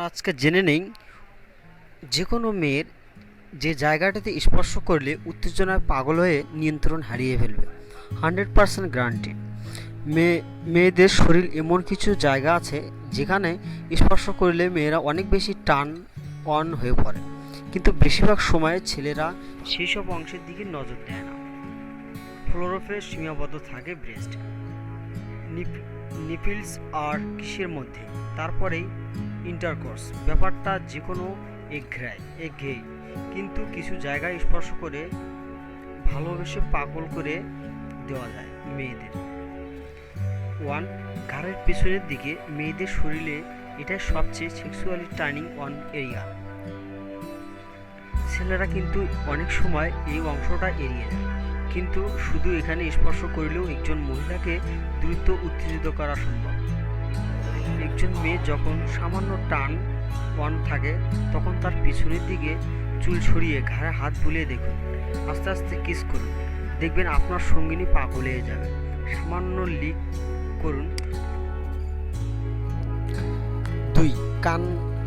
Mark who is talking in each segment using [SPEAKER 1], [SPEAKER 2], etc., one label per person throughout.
[SPEAKER 1] আজকে জেনে নেই যে কোনো মেয়ের যে জায়গাটাতে স্পর্শ করলে উত্তেজনায় পাগল হয়ে নিয়ন্ত্রণ হারিয়ে ফেলবে। হান্ড্রেড পার্সেন্ট গ্যারান্টি মেয়ে মেয়েদের শরীর এমন কিছু জায়গা আছে যেখানে স্পর্শ করলে মেয়েরা অনেক বেশি টান অন হয়ে পড়ে। কিন্তু বেশিরভাগ সময়ে ছেলেরা সেই সব অংশের দিকে নজর দেয় না। ফ্লোরোফে সীমাবদ্ধ থাকে ব্রেস্ট। নিপিলস আর কিসের মধ্যে? তারপরেই ইন্টারকোর্স। ব্যাপারটা যে কোনো এঘ্রায় এঘেই কিন্তু কিছু জায়গায় স্পর্শ করে ভালোবেসে পাগল করে দেওয়া যায় মেয়েদের। ওয়ান, ঘাড়ের পেছনের দিকে মেয়েদের শরীরে এটাই সবচেয়ে সেক্সুয়ালি টার্নিং অন এরিয়া ছেলেরা কিন্তু অনেক সময় এই অংশটা এড়িয়ে যায় কিন্তু শুধু এখানে স্পর্শ করলেও একজন মহিলাকে দ্রুত উত্তেজিত করা সম্ভব। একজন মেয়ে যখন সামান্য টান অন থাকে, তখন তার পিছনের দিকে চুল ছড়িয়ে ঘাড়ে হাত বুলিয়ে দেখুন। আস্তে আস্তে কিস করুন। দেখবেন আপনার সঙ্গিনী পাগল হয়ে যাবে। সামান্য লিক করুন। দুই, কান,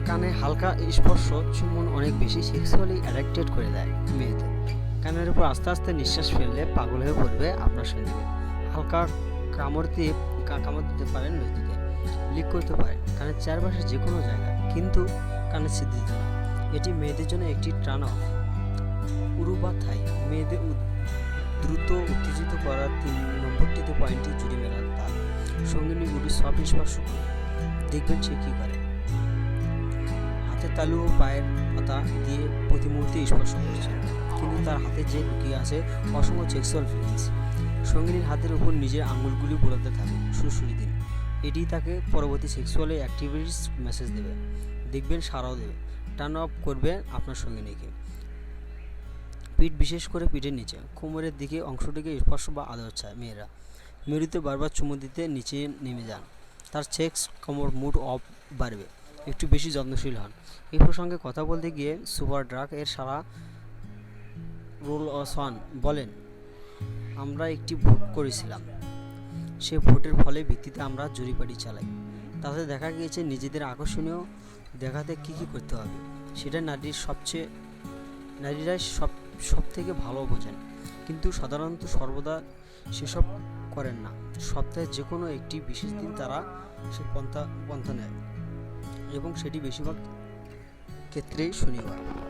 [SPEAKER 1] কানে হালকা স্পর্শ চুম্বন অনেক বেশি সেক্সুয়ালি অ্যাট্রাক্টেড করে দেয় মেয়েদের। কানের উপর আস্তে আস্তে নিঃশ্বাস ফেললে পাগল হয়ে পড়বে আপনার সঙ্গে হালকা কামড় দিয়ে কামড় দিতে পারেন নদীতে লিক করতে পারেন। কানের চারপাশে যে কোনো জায়গায়, কিন্তু কানে ছিদ্র দিতে এটি মেয়েদের জন্য একটি টার্ন অফ। উরু বা থাই মেয়েদের দ্রুত উত্তেজিত করার তিন নম্বরটিতে পয়েন্টটি জুড়ে মেলার তার। সঙ্গিনী উরু সব করুন। দেখবেন সে কী করে। হাতের তালু ও পায়ের পাতা দিয়ে প্রতি মুহূর্তে স্পর্শ করছে। কিন্তু তার হাতে যে লুকিয়ে আছে অসংখ্য সেক্সুয়াল ফিলিংস সঙ্গিনীর হাতের উপর নিজের আঙুলগুলি বোলাতে থাকে সুরসুরি দিন এটি তাকে পরবর্তী সেক্সুয়ালি অ্যাক্টিভিটিস মেসেজ দেবে। দেখবেন সারাও দেবে। টার্ন অফ করবে আপনার সঙ্গিনীকে। পিঠ বিশেষ করে পিঠের নিচে, কোমরের দিকে অংশটিকে স্পর্শ বা আদর চায় মেয়েরা। মেরুতে বারবার চুমু দিতে নিচে নেমে যান। তার সেক্স কোমর মুড অফ বাড়বে। একটু বেশি যত্নশীল হন। এই প্রসঙ্গে কথা বলতে গিয়ে সুপার ড্রাগ এর সারা রোল অসওয়ান বলেন, আমরা একটি ভোট করেছিলাম। সে ভোটের ফলে ভিত্তিতে আমরা জরিপাটি চালাই। তাতে দেখা গিয়েছে নিজেদের আকর্ষণীয় দেখাতে কী কী করতে হবে। সেটা নারীর সবচেয়ে নারীরাই সব সব থেকে ভালো বোঝেন। কিন্তু সাধারণত সর্বদা সেসব করেন না। সপ্তাহে যে কোনো একটি বিশেষ দিন তারা সে পন্থা পন্থা নেয় এবং সেটি বেশিরভাগ ক্ষেত্রেই শনিবার।